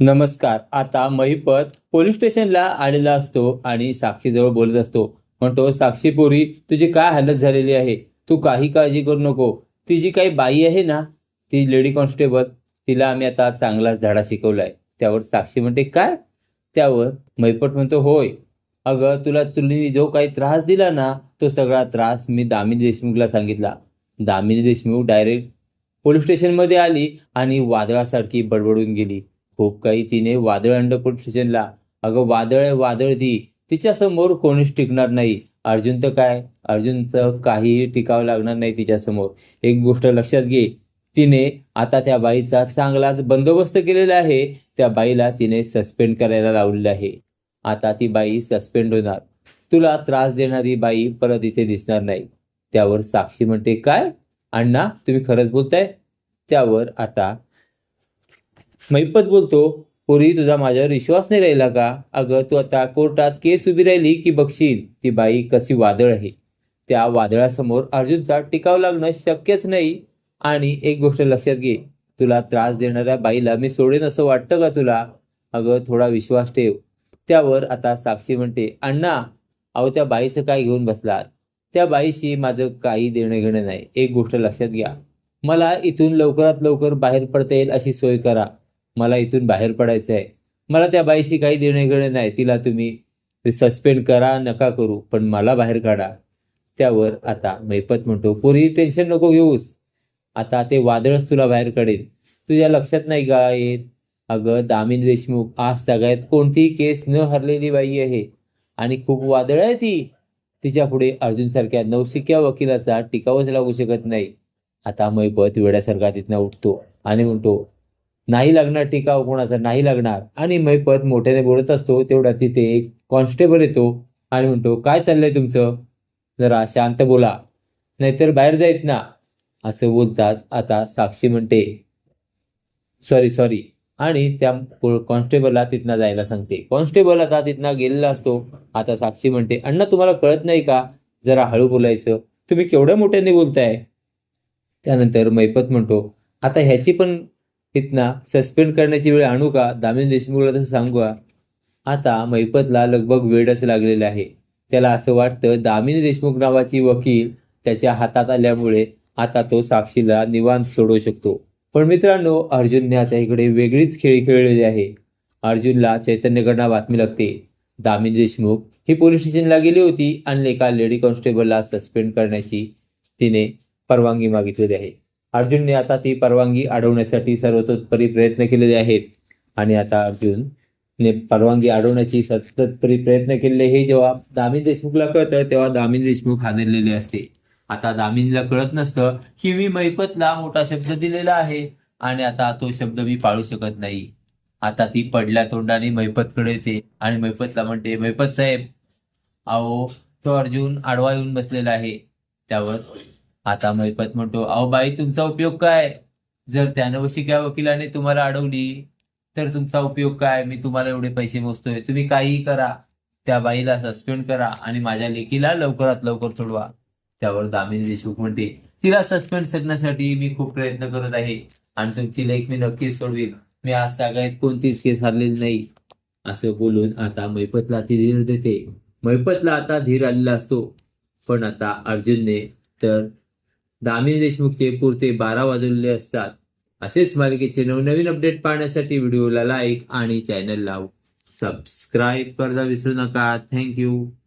नमस्कार. आता महिपत पोलीस स्टेशनला आलेला असतो आणि साक्षीजवळ बोलत असतो. म्हणतो साक्षी पोरी तुझी काय हालत झालेली आहे? तू काही काळजी करू नको. ती जी काही बाई आहे ना? ती लेडी कॉन्स्टेबल. तिला आम्ही आता चांगलाच धडा शिकवलाय. त्यावर साक्षी म्हणते काय? त्यावर महिपट म्हणतो होय. अगं तुला तुला जो काही त्रास दिला ना तो सगळा त्रास मी दामिनी देशमुखला सांगितला. दामिनी देशमुख डायरेक्ट पोलीस स्टेशनमध्ये आली आणि वादळासारखी बडबडून गेली. खूप काही तिने वादळ अंडपूर स्टेशनला अगं वादळ आहे वादळ तिच्या तिच्यासमोर कोणीच टिकणार नाही. अर्जुन तर काय? अर्जुनचं काहीही टिकावं लागणार नाही तिच्यासमोर एक गोष्ट लक्षात घे. तिने आता त्या बाईचा चांगलाच बंदोबस्त केलेला आहे. त्या बाईला तिने सस्पेंड करायला लावलेलं आहे. आता ती बाई सस्पेंड होणार. तुला त्रास देणारी बाई परत इथे दिसणार नाही. त्यावर साक्षी म्हणते काय? अण्णा तुम्ही खरंच बोलताय? त्यावर आता मैपत बोलतो पोरी तुझा माझ्यावर विश्वास नाही राहिला का? अगं तू आता कोर्टात केस उभी राहिली की बघशील ती बाई कशी वादळ आहे. त्या वादळासमोर अर्जुनचा टिकाव लागणं शक्यच नाही. आणि एक गोष्ट लक्षात घे तुला त्रास देणाऱ्या बाईला मी सोडेन असं वाटतं का तुला? अगं थोडा विश्वास ठेव. त्यावर आता साक्षी म्हणते अण्णा अहो त्या बाईचं काय घेऊन बसलात? त्या बाईशी माझं काही देणं घेणं नाही. एक गोष्ट लक्षात घ्या. मला इथून लवकरात लवकर बाहेर पडता येईल अशी सोय करा. मला इथून बाहेर पडायचं आहे. मला त्या बाईशी काही देणं घेणं नाही. तिला तुम्ही सस्पेंड करा नका करू पण मला बाहेर काढा. त्यावर आता मैपत म्हणतो पोरी टेन्शन नको घेऊस. आता ते वादळच तुला बाहेर काढेल. तुझ्या लक्षात नाही का येत? अगं दामिनी देशमुख आज तगायत कोणतीही केस न हरलेली बाई आहे. आणि खूप वादळ आहे ती. तिच्या पुढे अर्जुनसारख्या नवशिक्या वकिलाचा टिकावच लागू शकत नाही. आता मैपत वेड्यासारखा तिथनं उठतो आणि म्हणतो नाही लागणार टिकाव कोणाचा नाही लागणार. आणि मैपत मोठ्याने बोलत असतो तेवढा तिथे एक कॉन्स्टेबल येतो आणि म्हणतो काय चाललंय तुमचं? जरा शांत बोला. नाहीतर बाहेर जायत ना. असं बोलताच आता साक्षी म्हणते सॉरी सॉरी. आणि त्या कॉन्स्टेबलला तिथनं जायला सांगते. कॉन्स्टेबल आता तिथनं गेलेला असतो. आता साक्षी म्हणते अण्णा तुम्हाला कळत नाही का? जरा हळू बोलायचं. तुम्ही केवढ्या मोठ्याने बोलताय? त्यानंतर मैपत म्हणतो आता ह्याची पण तिथनं सस्पेंड करण्याची वेळ आणू का? दामिनी देशमुखला तसं सांगू का आता मैपतला लगभग वेडच लागलेलं आहे. त्याला असं वाटतं दामिनी देशमुख नावाची वकील त्याच्या हातात आल्यामुळे आता तो साक्षीला निवांत सोडवू शकतो. पण मित्रांनो अर्जुनने आता इकडे वेगळीच खेळी खेळलेली आहे. अर्जुनला चैतन्यकडनं बातमी लागते. दामिनी देशमुख ही पोलीस स्टेशनला गेली होती आणि एका लेडी कॉन्स्टेबलला सस्पेंड करण्याची तिने परवानगी मागितलेली आहे. अर्जुनने आता ती परवानगी अडवण्यासाठी सर्वतोपरी प्रयत्न केलेले आहेत. आणि आता अर्जुनने परवानगी अडवण्याची सततपरी प्रयत्न केलेले हे जेव्हा दामिन देशमुखला कळतं तेव्हा दामिन देशमुख हादरलेले असते. आता दामिनीला कळत नसतं की मी मैपतला मोठा शब्द दिलेला आहे आणि आता तो शब्द मी पाळू शकत नाही. आता ती पडल्या तोंडाने मैपतकडे येते आणि मैपतला म्हणते मैपत साहेब अहो तो अर्जुन आडवा येऊन बसलेला आहे. त्यावर आता मैपत म्हणतो अहो बाई तुमचा उपयोग काय? जर त्यानं शिक्या वकिलाने तुम्हाला अडवली तर तुमचा उपयोग काय? मी तुम्हाला एवढे पैसे मोजतोय. तुम्ही काहीही करा त्या बाईला सस्पेंड करा आणि माझ्या लेकीला लवकरात लवकर सोडवा. त्यावर दामिनी देशमुख म्हणते तिला सस्पेंड करण्यासाठी मी खूप प्रयत्न करत आहे आणि तुमची लेख मी नक्कीच सोडवी मी आज तागायत कोणतीच केस हरलेली नाही. असं बोलून आता मैपतला ती धीर देते. मैपतला आता धीर आलेला असतो. पण आता अर्जुनने तर दामिनी देशमुखचे पुरते बारा वाजवलेले असतात. असेच मालिकेचे नवनवीन अपडेट पाहण्यासाठी व्हिडिओला लाईक आणि चॅनलला सबस्क्राईब करायला विसरू नका. थँक्यू